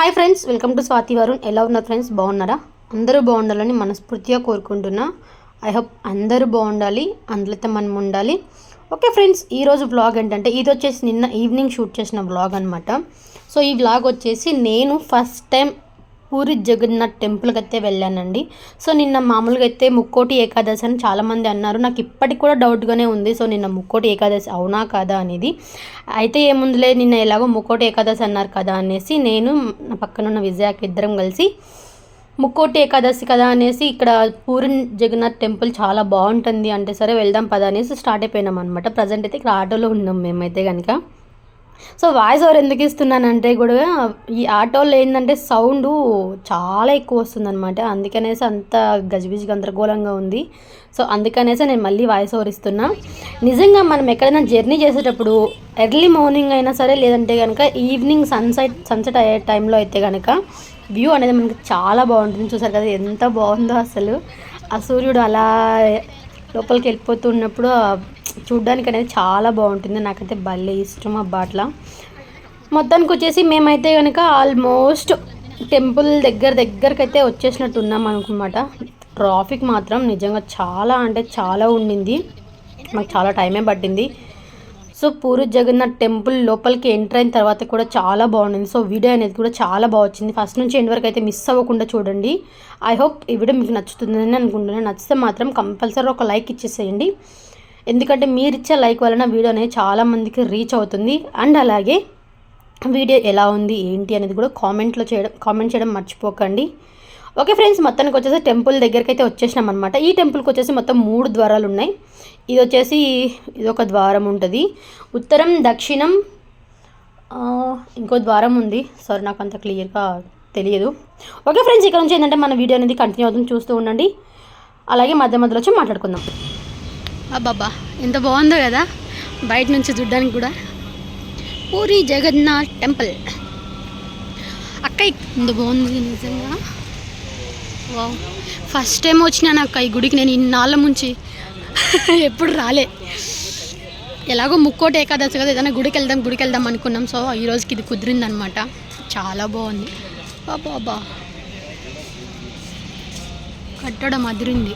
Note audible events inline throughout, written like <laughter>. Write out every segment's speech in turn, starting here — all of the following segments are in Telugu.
Hi friends welcome to Swathi Varun ఎలా ఉన్నారు ఫ్రెండ్స్ బాగున్నారా? అందరూ బాగుండాలని మనస్ఫూర్తిగా కోరుకుంటున్నా. ఐ హోప్ అందరూ బాగుండాలి అందులో మనం ఉండాలి. ఓకే ఫ్రెండ్స్ ఈరోజు వ్లాగ్ ఏంటంటే ఇది వచ్చేసి నిన్న ఈవినింగ్ షూట్ చేసిన వ్లాగ్ అనమాట సో ఈ వ్లాగ్ వచ్చేసి నేను ఫస్ట్ టైం పూరి జగన్నాథ్ టెంపుల్కి అయితే వెళ్ళానండి. సో నిన్న మామూలుగా అయితే ముక్కోటి ఏకాదశి అని చాలామంది అన్నారు. నాకు ఇప్పటికి కూడా డౌట్గానే ఉంది. సో నిన్న ముక్కోటి ఏకాదశి అవునా కాదా అనేది. అయితే ఏముందిలే నిన్న ఎలాగో ముక్కోటి ఏకాదశి అన్నారు కదా అనేసి నేను నా పక్కన ఉన్న విజయాకి ఇద్దరం కలిసి ముక్కోటి ఏకాదశి కదా అనేసి ఇక్కడ పూరి జగన్నాథ్ టెంపుల్ చాలా బాగుంటుంది అంటే సరే వెళ్దాం పద అనేసి స్టార్ట్ అయిపోయినాం అనమాట ప్రజెంట్ అయితే ఇక్కడ ఆటోలో ఉన్నాం మేమైతే కనుక సో వాయిస్ ఓవర్ ఎందుకు ఇస్తున్నానంటే కూడా ఈ ఆటోలో ఏంటంటే సౌండ్ చాలా ఎక్కువ వస్తుందన్నమాట. అందుకనేసి అంత గజిబిజి గందరగోళంగా ఉంది. సో అందుకనేసి నేను మళ్ళీ వాయిస్ ఓవర్ ఇస్తున్నా. నిజంగా మనం ఎక్కడైనా జర్నీ చేసేటప్పుడు ఎర్లీ మార్నింగ్ అయినా సరే లేదంటే కనుక ఈవినింగ్ సన్సెట్ సన్సెట్ అయ్యే టైంలో అయితే కనుక వ్యూ అనేది మనకి చాలా బాగుంటుంది. చూసారు కదా ఎంత బాగుందో అసలు. ఆ సూర్యుడు అలా లోపలికి వెళ్ళిపోతున్నప్పుడు చూడ్డానికి అనేది చాలా బాగుంటుంది. నాకైతే భలే ఇష్టం అబ్బా అట్లా. మొత్తానికి వచ్చేసి మేమైతే కనుక ఆల్మోస్ట్ టెంపుల్ దగ్గర దగ్గరకైతే అయితే వచ్చేసినట్టు ఉన్నాం అనుకున్నమాట. ట్రాఫిక్ మాత్రం నిజంగా చాలా అంటే చాలా ఉండింది. మాకు చాలా టైమే పట్టింది. సో పూరి జగన్నాథ్ టెంపుల్ లోపలికి ఎంటర్ అయిన తర్వాత కూడా చాలా బాగుంది సో వీడియో అనేది కూడా చాలా బాగా వచ్చింది. ఫస్ట్ నుంచి ఎండ్ వరకు అయితే మిస్ అవ్వకుండా చూడండి. ఐ హోప్ ఈ వీడియో మీకు నచ్చుతుందని అనుకుంటున్నాను. నచ్చితే మాత్రం కంపల్సరీ ఒక లైక్ ఇచ్చేసేయండి. ఎందుకంటే మీరు ఇచ్చే లైక్ వలన వీడియో అనేది చాలామందికి రీచ్ అవుతుంది. అండ్ అలాగే వీడియో ఎలా ఉంది ఏంటి అనేది కూడా కామెంట్లో చేయడం కామెంట్ చేయడం మర్చిపోకండి. ఓకే ఫ్రెండ్స్ మొత్తానికి వచ్చేసి టెంపుల్ దగ్గరికి అయితే వచ్చేసినాం అనమాట ఈ టెంపుల్కి వచ్చేసి మొత్తం మూడు ద్వారాలు ఉన్నాయి. ఇది వచ్చేసి ఇది ఒక ద్వారం ఉంటుంది. ఉత్తరం దక్షిణం ఇంకో ద్వారం ఉంది. సారీ నాకు అంత క్లియర్గా తెలియదు. ఓకే ఫ్రెండ్స్ ఇక్కడ నుంచి ఏంటంటే మన వీడియో అనేది కంటిన్యూ అవుతుంది. చూస్తూ ఉండండి. అలాగే మధ్య మధ్యలో వచ్చి మాట్లాడుకుందాం. అబ్బాబ్బా ఎంత బాగుందో కదా. బయట నుంచి చూడ్డానికి కూడా. పూరి జగన్నాథ్ టెంపుల్. అక్క ఎంత బాగుంది నిజంగా. వావ్. ఫస్ట్ టైం వచ్చినా నాకు ఈ గుడికి నేను ఇన్నాళ్ళ ముంచి <laughs> ఎప్పుడు రాలే. ఎలాగో ముక్కోటి ఏకాదశి కదా ఏదైనా గుడికి వెళ్దాం గుడికి వెళ్దాం అనుకున్నాం. సో ఈ రోజుకి ఇది కుదిరిందనమాట. చాలా బాగుంది. బాబా కట్టడం అదిరింది.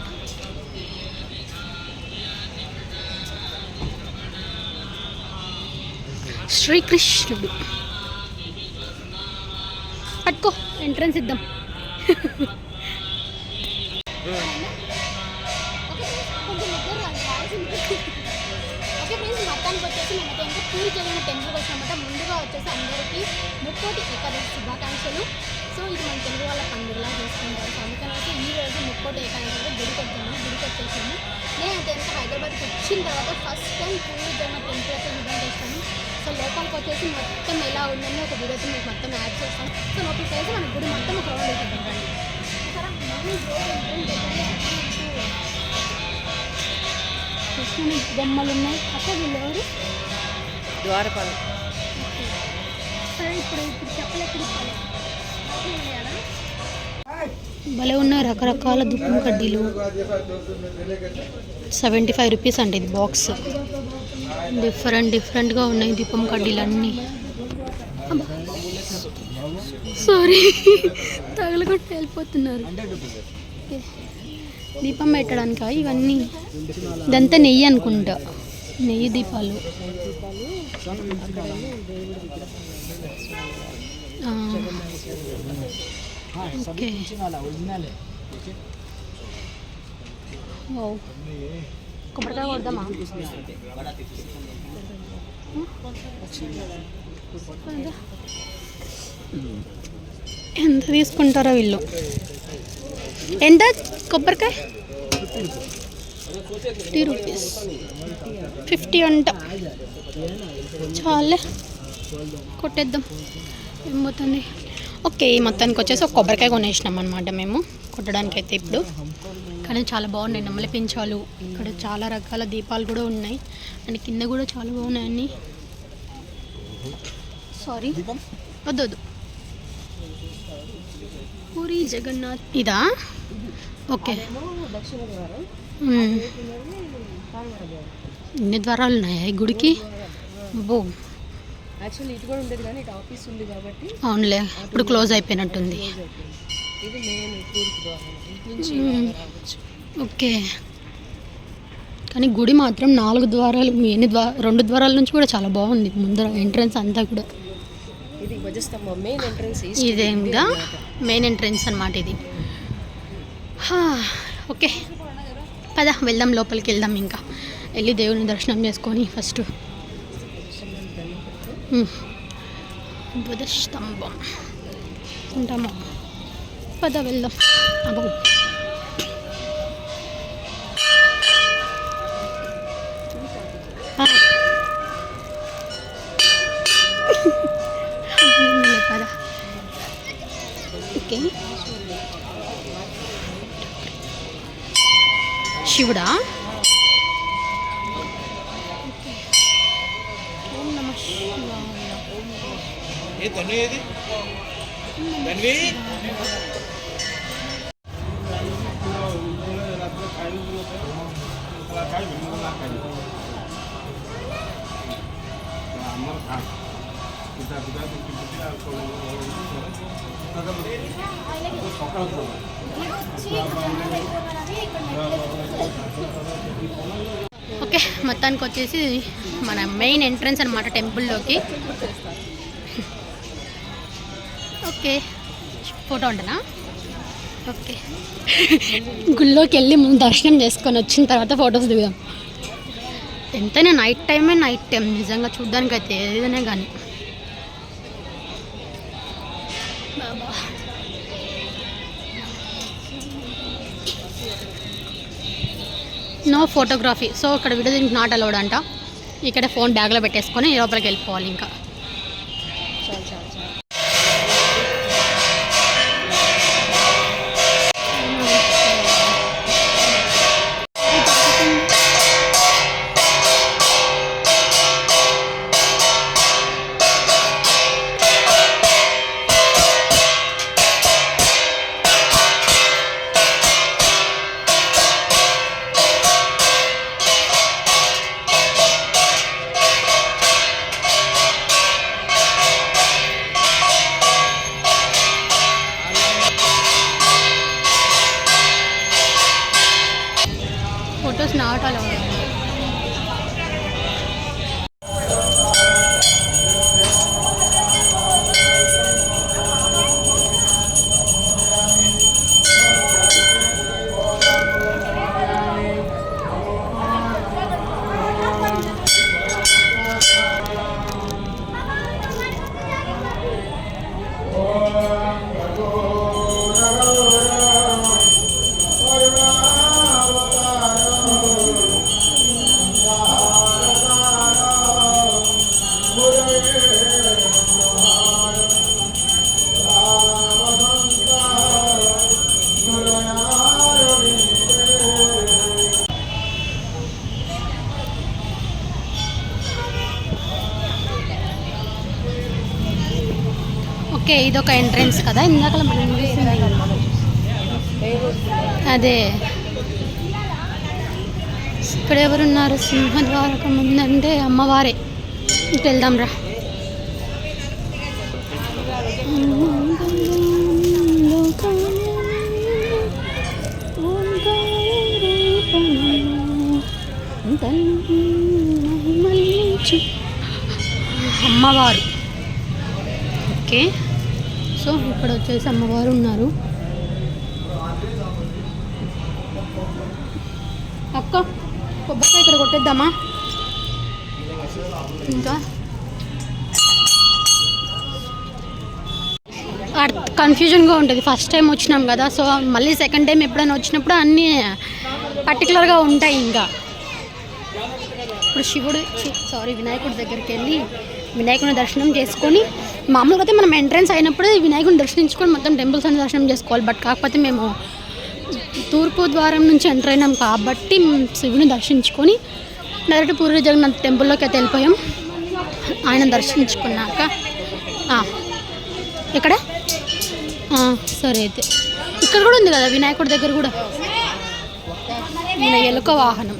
శ్రీకృష్ణుడు. పట్టుకో ఎంట్రన్స్ ఇద్దాం. ఓకే ఫ్రెండ్స్ మొత్తానికి వచ్చేసి మేమైతే ఇంకా పూరి జగన్ టెంపుల్కి వచ్చినమాట ముందుగా వచ్చేసి అందరికీ ముక్కోటి ఏకాదశి శుభాకాంక్షలు. సో ఇది మన తెలుగు వాళ్ళ పండుగలా చేసుకుంటారు. అందుకనేసి ఈ రోజు ముక్కోటి ఏకాదశి కూడా గుడికి వచ్చాము. గుడికి వచ్చేసాము. నేనైతే ఇంకా హైదరాబాద్కి వచ్చిన తర్వాత first time Puri Jagan temple అయితే విజిట్ చేస్తాను. సో లోపలికి వచ్చేసి మొత్తం ఎలా ఉందని ఒక వీడియోతో మీకు మొత్తం యాడ్ చేస్తాం సో లోపలికి అయితే మన గుడి మొత్తం ఒక రౌండ్ వేసేద్దాం కృష్ణుని బొమ్మలు ఉన్నాయి. అక్కడ వీళ్ళు ఎవరు? ద్వారపాలం. సరే ఇప్పుడు ఇప్పుడు చెప్పలేక భలే ఉన్నాయి రకరకాల దుప్పం కడ్డీలు. సెవెంటీ ఫైవ్ రూపీస్ అండి ఇది బాక్స్ డిఫరెంట్ డిఫరెంట్గా ఉన్నాయి దీపం కడ్డీలు అన్నీ సారీ తగలగొట్టి వెళ్ళిపోతున్నారు. దీపం పెట్టడానికా? ఇవన్నీ. ఇదంతా నెయ్యి అనుకుంటా. నెయ్యి దీపాలు. కొబ్బరికాయ కొడదామా ఎంత? తీసుకుంటారో వీళ్ళు? ఎంత? కొబ్బరికాయ? Fifty rupees. ఫిఫ్టీ అంట. చాలే. కొట్టేద్దాం. ఏం పోతుంది ఓకే మొత్తానికి వచ్చేసి ఒక కొబ్బరికాయ కొనేసినాం అనమాట మేము కొట్టడానికి అయితే ఇప్పుడు. కానీ చాలా బాగున్నాయి నమ్మలి పెంచాలు ఇక్కడ చాలా రకాల దీపాలు కూడా ఉన్నాయి. అండ్ కింద కూడా చాలా బాగున్నాయని సారీ వద్దు వద్దు పూరి జగన్నాథ్. ఇదా? ఓకే. ఎన్ని ఇన్ని ద్వారాలు ఉన్నాయా ఈ గుడికి? బో యాక్చువల్లీ ఇటు కూడా ఉండేది కానీ ఇటు ఆఫీస్ ఉంది కాబట్టి అవునులే ఇప్పుడు క్లోజ్ అయిపోయినట్టుంది. ఇది మెయిన్ తూర్పు ద్వారం. ఇటు నుంచి. రావచ్చు. ఓకే. కానీ గుడి మాత్రం నాలుగు ద్వారాలు ఎన్ని ద్వా రెండు ద్వారాల నుంచి కూడా చాలా బాగుంది. ముందర ఎంట్రన్స్ అంతా కూడా. ఇది ధ్వజస్తంభం. మెయిన్ ఎంట్రన్స్ ఇదేమిగా మెయిన్ ఎంట్రన్స్ అనమాట ఇది. హా, ఓకే. పద వెళ్దాం లోపలికి వెళ్దాం ఇంకా. వెళ్ళి దేవుని దర్శనం చేసుకొని ఫస్ట్ ఉమ్. ధ్వజస్తంభం ఉంటామా పద వెళ్దాం అబ్బో ఆ. అవునులే, పద ఓకే శివుడా ఓం నమ శివాయ ఏ తను ఏది తన్వి ఓకే మొత్తానికి వచ్చేసి మన మెయిన్ ఎంట్రన్స్ అనమాట టెంపుల్లోకి. ఓకే ఫోటో ఉండనా ఓకే. గుళ్ళోకి వెళ్ళి ముందు దర్శనం చేసుకొని వచ్చిన తర్వాత ఫొటోస్ దిగుదాం. ఎంతైనా నైట్ టైమే నైట్ టైం నిజంగా చూడ్డానికి అయితే ఏదైనా కానీ బాబా. No photography. సో ఇక్కడ వీడియో దీనికి నాట్ అలౌడ్ అంట. ఇక్కడ ఫోన్ బ్యాగ్లో పెట్టేసుకొని లోపలికి వెళ్ళిపోవాలి ఇంకా. ఇదొక ఎంట్రన్స్ కదా? ఇందాక మనం చూసింది. అదే. ఇక్కడ ఎవరున్నారు? సింహద్వారకం ఉందంటే అమ్మవారే. ఇంకా వెళ్దాం రా. అమ్మవారు. ఓకే. సో ఇక్కడ వచ్చేసి అమ్మవారు ఉన్నారు. అక్క కొబ్బరికాయ ఇక్కడ కొట్టేద్దామా? ఇంకా? కన్ఫ్యూజన్గా ఉంటుంది. ఫస్ట్ టైం వచ్చినాం కదా సో మళ్ళీ సెకండ్ టైం ఎప్పుడైనా వచ్చినప్పుడు అన్నీ పర్టికులర్గా ఉంటాయి ఇంకా. ఇప్పుడు శివుడు సారీ వినాయకుడి దగ్గరికి వెళ్ళి వినాయకుని దర్శనం చేసుకొని మామూలుగా అయితే మనం ఎంట్రన్స్ అయినప్పుడు వినాయకుని దర్శించుకొని మొత్తం టెంపుల్స్ అన్ని దర్శనం చేసుకోవాలి. బట్ కాకపోతే మేము తూర్పు ద్వారం నుంచి ఎంటర్ అయినాం కాబట్టి శివుని దర్శించుకొని డైరెక్ట్ పూర్వ జగన్నాథ్ టెంపుల్లోకి అయితే వెళ్ళిపోయాం. ఆయన దర్శించుకున్నాక ఇక్కడ సరే అయితే. ఇక్కడ కూడా ఉంది కదా వినాయకుడి దగ్గర కూడా? ఈయన ఎలుక వాహనం.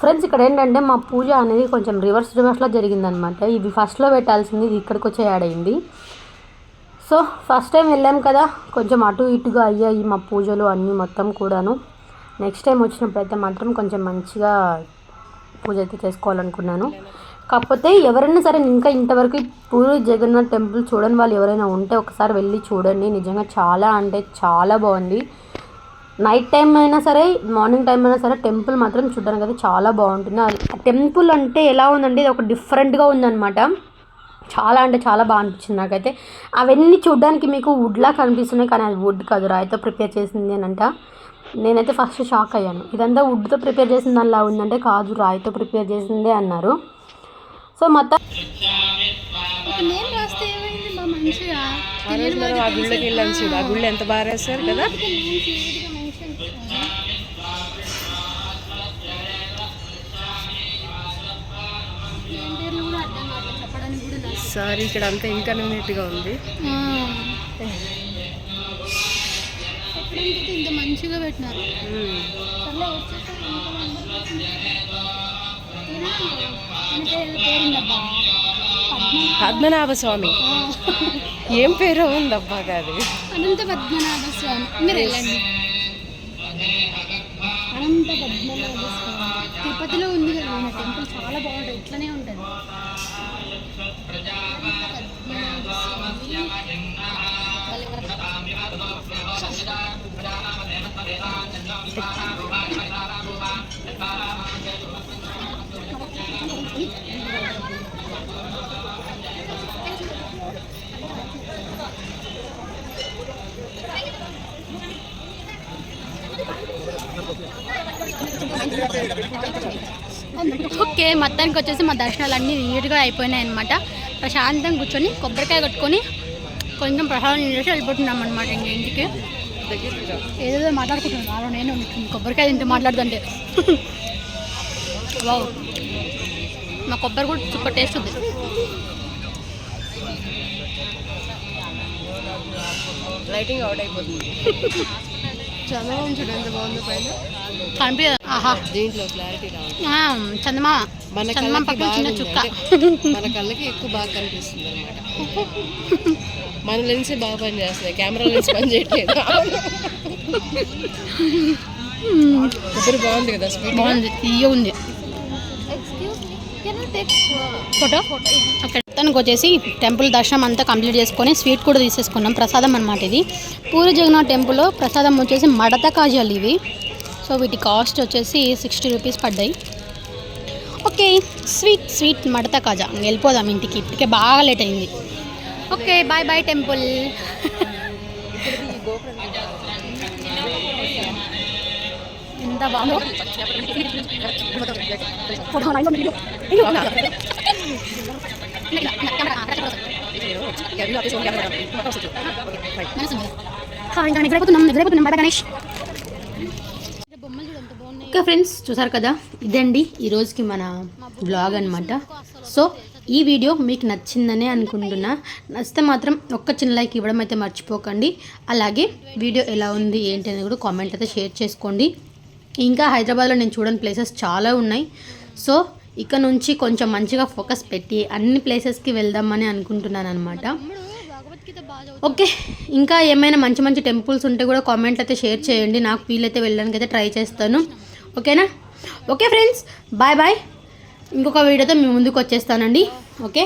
ఫ్రెండ్స్ ఇక్కడ ఏంటంటే మా పూజ అనేది కొంచెం రివర్స్ రివర్స్లో జరిగిందనమాట ఇది ఫస్ట్లో పెట్టాల్సింది ఇది ఇక్కడికి వచ్చి యాడ్ అయింది. సో ఫస్ట్ టైం వెళ్ళాం కదా కొంచెం అటు ఇటుగా అయ్యాయి మా పూజలు అన్నీ మొత్తం కూడాను. నెక్స్ట్ టైం వచ్చినప్పుడైతే మాత్రం కొంచెం మంచిగా పూజ అయితే చేసుకోవాలనుకున్నాను. కాకపోతే ఎవరైనా సరే ఇంకా ఇంతవరకు పూరి జగన్నాథ్ టెంపుల్ చూడని వాళ్ళు ఎవరైనా ఉంటే ఒకసారి వెళ్ళి చూడండి. నిజంగా చాలా అంటే చాలా బాగుంది. నైట్ టైం అయినా సరే మార్నింగ్ టైం అయినా సరే టెంపుల్ మాత్రం చూడడానికి అయితే చాలా బాగుంటుంది. టెంపుల్ అంటే ఎలా ఉందంటే ఇది ఒక డిఫరెంట్గా ఉందన్నమాట. చాలా అంటే చాలా బాగా అనిపించింది నాకైతే. అవన్నీ చూడడానికి మీకు వుడ్లా కనిపిస్తున్నాయి కానీ అది వుడ్ కాదు. రాయితో ప్రిపేర్ చేసింది అని అంట. నేనైతే ఫస్ట్ షాక్ అయ్యాను. ఇదంతా వుడ్తో ప్రిపేర్ చేసింది అలా ఉందంటే కాదు రాయితో ప్రిపేర్ చేసిందే అన్నారు. సో మొత్తం ఒక నేమ్ రాస్తే ఏమైంది మా మంచిగా ఆ గుళ్ళకి వెళ్ళాం చూడు. ఆ గుళ్ళు ఎంత బాగా రాశారు కదా? సారీ ఇక్కడ అంతా ఇన్కన్వీనియంట్గా ఉంది. ఇంత మంచిగా పెట్టినారు. పద్మనాభ స్వామి. ఏం పేరు ఉందబ్బా కాదు అనంత పద్మనాభ స్వామి. మీరు వెళ్ళండి. అనంత పద్మనాభ స్వామి. తిరుపతిలో ఉంది కదా మన టెంపుల్ చాలా బాగుంటుంది ఇట్లనే ఉంటుంది. పద్మనాభ స్వామి. ఓకే మొత్తానికి వచ్చేసి మా దర్శనాలు అన్నీ నీట్గా అయిపోయినాయి అనమాట ప్రశాంతంగా కూర్చొని కొబ్బరికాయ కట్టుకొని కొంచెం ప్రసాదం చేసి వెళ్ళిపోతున్నాం అనమాట ఇంక ఇంటికి. ఏదేదో మాట్లాడుకుంటున్నాను. నాలో నేను కొబ్బరికాయ తింటే మాట్లాడుతుంటే వావ్. మా కొబ్బరి కూడా సూపర్ టేస్ట్ ఉంది. లైటింగ్ అవుట్ అయిపోతుంది. <laughs> చందమామ చూడు ఎంత బాగుంది పైన? కనిపి ఆహా. దీంట్లో క్లారిటీ రావాలి ఆ, చందమామ మన చందమామ కళ్ళకి పక్కన చిన్న బాగుంది. చుక్క. అంటే మన కళ్ళకి ఎక్కువ బాగా కనిపిస్తుంది అనమాట మన లెన్స్ బాగా పని చేస్తాయి కెమెరా లెన్స్ పని చేయట్లేదు కొబ్బరి బాగుంది కదా స్వీట్ బాగుంది. తీయ ఉంది. ఫోటో అక్కడ తనకు వచ్చేసి టెంపుల్ దర్శనం అంతా కంప్లీట్ చేసుకొని స్వీట్ కూడా తీసేసుకున్నాం. ప్రసాదం అనమాట ఇది. పూరి జగన్నాథ్ టెంపుల్లో ప్రసాదం వచ్చేసి మడత కాజాలు ఇవి. సో వీటి కాస్ట్ వచ్చేసి సిక్స్టీ రూపీస్ పడ్డాయి. ఓకే స్వీట్ స్వీట్ మడత కాజా. వెళ్ళిపోదాం ఇంటికి. ఇప్పటికే బాగా లేట్ అయింది. Okay bye bye temple. ఎంత బాగుందో. ఫోటో నిద్రపోతున్నాం నిద్రపోతున్నాం గణేష్ ఓకే ఫ్రెండ్స్ చూసారు కదా? ఇదండి ఈ రోజుకి మన బ్లాగ్ అనమాట సో ఈ వీడియో మీకు నచ్చిందనే అనుకుంటున్నా. నచ్చితే మాత్రం ఒక్క చిన్న లైక్ ఇవ్వడం అయితే మర్చిపోకండి. అలాగే వీడియో ఎలా ఉంది ఏంటి అనేది కూడా కామెంట్ అయితే షేర్ చేసుకోండి. ఇంకా హైదరాబాద్లో నేను చూడని ప్లేసెస్ చాలా ఉన్నాయి. సో ఇక నుంచి కొంచెం మంచిగా ఫోకస్ పెట్టి అన్ని ప్లేసెస్కి వెళ్దామని అనుకుంటున్నాను అనమాట ఓకే ఇంకా ఏమైనా మంచి మంచి టెంపుల్స్ ఉంటే కూడా కామెంట్లు అయితే షేర్ చేయండి. నాకు వీలైతే వెళ్ళడానికి అయితే ట్రై చేస్తాను. ఓకేనా? ఓకే ఫ్రెండ్స్ బాయ్ బాయ్ ఇంకొక వీడియోతో మీ ముందుకు వచ్చేస్తానండి. ఓకే?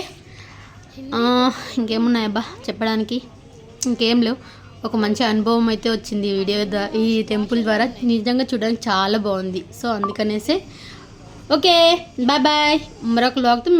ఇంకేమున్నాయబ్బా చెప్పడానికి ఇంకేం లేవు. ఒక మంచి అనుభవం అయితే వచ్చింది ఈ వీడియో ద్వారా ఈ టెంపుల్ ద్వారా. నిజంగా చూడడానికి చాలా బాగుంది. సో అందుకనేసే ఓకే బాయ్ బాయ్ మరొక బ్లాగ్తో